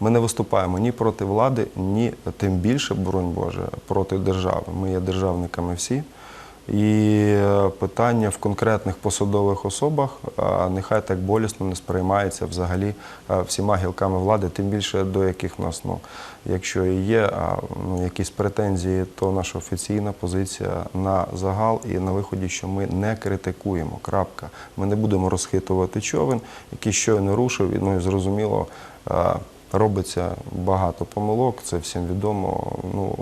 Ми не виступаємо ні проти влади, ні тим більше, боронь Боже, проти держави. Ми є державниками всі. І е, питання в конкретних посадових особах нехай так болісно не сприймається взагалі всіма гілками влади, тим більше до яких в нас, ну, якщо і є ну, якісь претензії, то наша офіційна позиція на загал і на виході, що ми не критикуємо. Крапка. Ми не будемо розхитувати човен, який щойно рушив, і ну і зрозуміло. Робиться багато помилок, це всім відомо. Ну,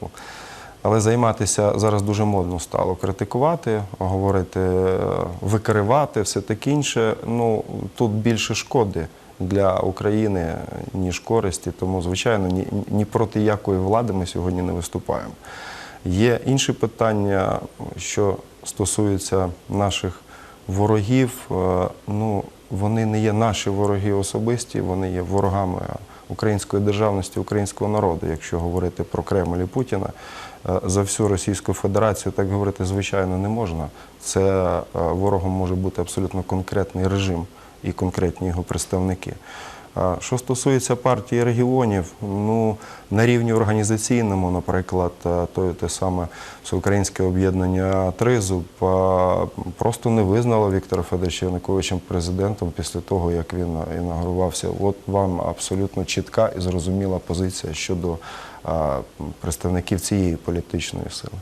але займатися зараз дуже модно стало критикувати, говорити, викривати, все таке інше. Ну тут більше шкоди для України ніж користі. Тому, звичайно, ні, ні проти якої влади ми сьогодні не виступаємо. Є інші питання, що стосуються наших ворогів. Е, Ну вони не є наші вороги особисті, вони є ворогами української державності, українського народу, якщо говорити про Кремль і Путіна. Е, За всю Російську Федерацію так говорити звичайно не можна. Це е, ворогом може бути абсолютно конкретний режим і конкретні його представники. Що стосується партії регіонів, ну на рівні організаційному, наприклад, е, то те саме всеукраїнське об'єднання Тризуб е, просто не визнало Віктора Федоровича Януковичем президентом після того, як він інаугурувався. От вам абсолютно чітка і зрозуміла позиція щодо е, представників цієї політичної сили.